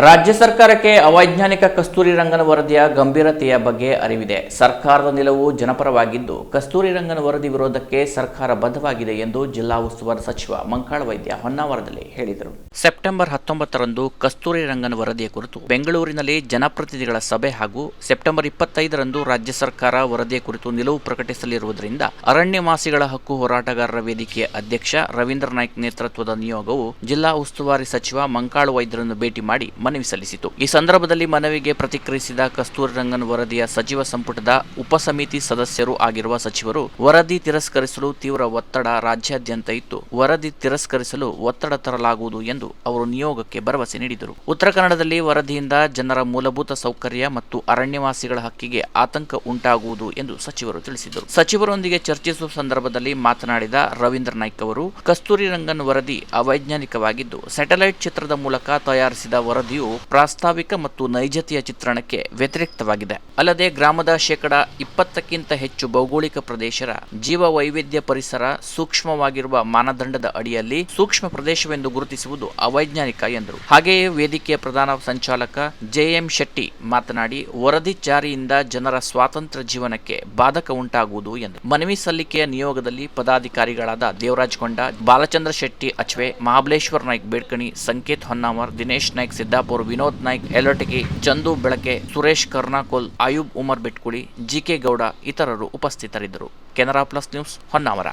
ರಾಜ್ಯ ಸರ್ಕಾರಕ್ಕೆ ಅವೈಜ್ಞಾನಿಕ ಕಸ್ತೂರಿ ರಂಗನ ವರದಿಯ ಗಂಭೀರತೆಯ ಬಗ್ಗೆ ಅರಿವಿದೆ. ಸರ್ಕಾರದ ನಿಲುವು ಜನಪರವಾಗಿದ್ದು, ಕಸ್ತೂರಿ ರಂಗನ ವರದಿ ವಿರೋಧಕ್ಕೆ ಸರ್ಕಾರ ಬದ್ಧವಾಗಿದೆ ಎಂದು ಜಿಲ್ಲಾ ಉಸ್ತುವಾರಿ ಸಚಿವ ಮಂಕಾಳ ವೈದ್ಯ ಹೊನ್ನಾವರದಲ್ಲಿ ಹೇಳಿದರು. ಸೆಪ್ಟೆಂಬರ್ ಹತ್ತೊಂಬತ್ತರಂದು ಕಸ್ತೂರಿ ರಂಗನ ವರದಿಯ ಕುರಿತು ಬೆಂಗಳೂರಿನಲ್ಲಿ ಜನಪ್ರತಿನಿಧಿಗಳ ಸಭೆ ಹಾಗೂ ಸೆಪ್ಟೆಂಬರ್ ಇಪ್ಪತ್ತೈದರಂದು ರಾಜ್ಯ ಸರ್ಕಾರ ವರದಿಯ ಕುರಿತು ನಿಲುವು ಪ್ರಕಟಿಸಲಿರುವುದರಿಂದ ಅರಣ್ಯವಾಸಿಗಳ ಹಕ್ಕು ಹೋರಾಟಗಾರರ ವೇದಿಕೆಯ ಅಧ್ಯಕ್ಷ ರವೀಂದ್ರ ನಾಯ್ಕ್ ನೇತೃತ್ವದ ನಿಯೋಗವು ಜಿಲ್ಲಾ ಉಸ್ತುವಾರಿ ಸಚಿವ ಮಂಕಾಳು ವೈದ್ಯರನ್ನು ಭೇಟಿ ಮಾಡಿ ಮನವಿ ಸಲ್ಲಿಸಿತು. ಈ ಸಂದರ್ಭದಲ್ಲಿ ಮನವಿಗೆ ಪ್ರತಿಕ್ರಿಯಿಸಿದ ಕಸ್ತೂರಿ ರಂಗನ್ ವರದಿಯ ಸಚಿವ ಸಂಪುಟದ ಉಪಸಮಿತಿ ಸದಸ್ಯರು ಆಗಿರುವ ಸಚಿವರು, ವರದಿ ತಿರಸ್ಕರಿಸಲು ತೀವ್ರ ಒತ್ತಡ ರಾಜ್ಯಾದ್ಯಂತ ಇತ್ತು. ವರದಿ ತಿರಸ್ಕರಿಸಲು ಒತ್ತಡ ತರಲಾಗುವುದು ಎಂದು ಅವರು ನಿಯೋಗಕ್ಕೆ ಭರವಸೆ ನೀಡಿದರು. ಉತ್ತರ ಕನ್ನಡದಲ್ಲಿ ವರದಿಯಿಂದ ಜನರ ಮೂಲಭೂತ ಸೌಕರ್ಯ ಮತ್ತು ಅರಣ್ಯವಾಸಿಗಳ ಹಕ್ಕಿಗೆ ಆತಂಕ ಉಂಟಾಗುವುದು ಎಂದು ಸಚಿವರು ತಿಳಿಸಿದರು. ಸಚಿವರೊಂದಿಗೆ ಚರ್ಚಿಸುವ ಸಂದರ್ಭದಲ್ಲಿ ಮಾತನಾಡಿದ ರವೀಂದ್ರ ನಾಯ್ಕ್ ಅವರು, ಕಸ್ತೂರಿ ರಂಗನ್ ವರದಿ ಅವೈಜ್ಞಾನಿಕವಾಗಿದ್ದು, ಸ್ಯಾಟಲೈಟ್ ಚಿತ್ರದ ಮೂಲಕ ತಯಾರಿಸಿದ ವರದಿಯು ಪ್ರಾಸ್ತಾವಿಕ ಮತ್ತು ನೈಜತೆಯ ಚಿತ್ರಣಕ್ಕೆ ವ್ಯತಿರಿಕ್ತವಾಗಿದೆ. ಅಲ್ಲದೆ ಗ್ರಾಮದ ಶೇಕಡ ಇಪ್ಪತ್ತಕ್ಕಿಂತ ಹೆಚ್ಚು ಭೌಗೋಳಿಕ ಪ್ರದೇಶರ ಜೀವ ವೈವಿಧ್ಯ ಪರಿಸರ ಸೂಕ್ಷ್ಮವಾಗಿರುವ ಮಾನದಂಡದ ಅಡಿಯಲ್ಲಿ ಸೂಕ್ಷ್ಮ ಪ್ರದೇಶವೆಂದು ಗುರುತಿಸುವುದು ಅವೈಜ್ಞಾನಿಕ ಎಂದರು. ಹಾಗೆಯೇ ವೇದಿಕೆಯ ಪ್ರಧಾನ ಸಂಚಾಲಕ ಜೆಎಂ ಶೆಟ್ಟಿ ಮಾತನಾಡಿ, ವರದಿ ಜಾರಿಯಿಂದ ಜನರ ಸ್ವಾತಂತ್ರ್ಯ ಜೀವನಕ್ಕೆ ಬಾಧಕ ಉಂಟಾಗುವುದು ಎಂದು. ಮನವಿ ಸಲ್ಲಿಕೆಯ ನಿಯೋಗದಲ್ಲಿ ಪದಾಧಿಕಾರಿಗಳಾದ ದೇವರಾಜ್ ಕೊಂಡ, ಬಾಲಚಂದ್ರ ಶೆಟ್ಟಿ ಅಚ್ವೆ, ಮಹಾಬಲೇಶ್ವರ್ ನಾಯ್ಕ್ ಬೇಡ್ಕಣಿ, ಸಂಕೇತ್ ಹೊನ್ನಾವರ್, ದಿನೇಶ್ ನಾಯ್ಕ್ ಸಿದ್ದಾಪುರ್ ವಿನೋದ್ ನಾಯ್ಕ್ ಎಲಟಗಿ ಚಂದು ಬೆಳಕೆ, ಸುರೇಶ್ ಕರ್ನಾಕೋಲ್ ಆಯೂಬ್ ಉಮರ್ ಬಿಟ್ಕುಳಿ, ಜಿಕೆ ಗೌಡ ಇತರರು ಉಪಸ್ಥಿತರಿದ್ದರು. Canara plus news Honnavara.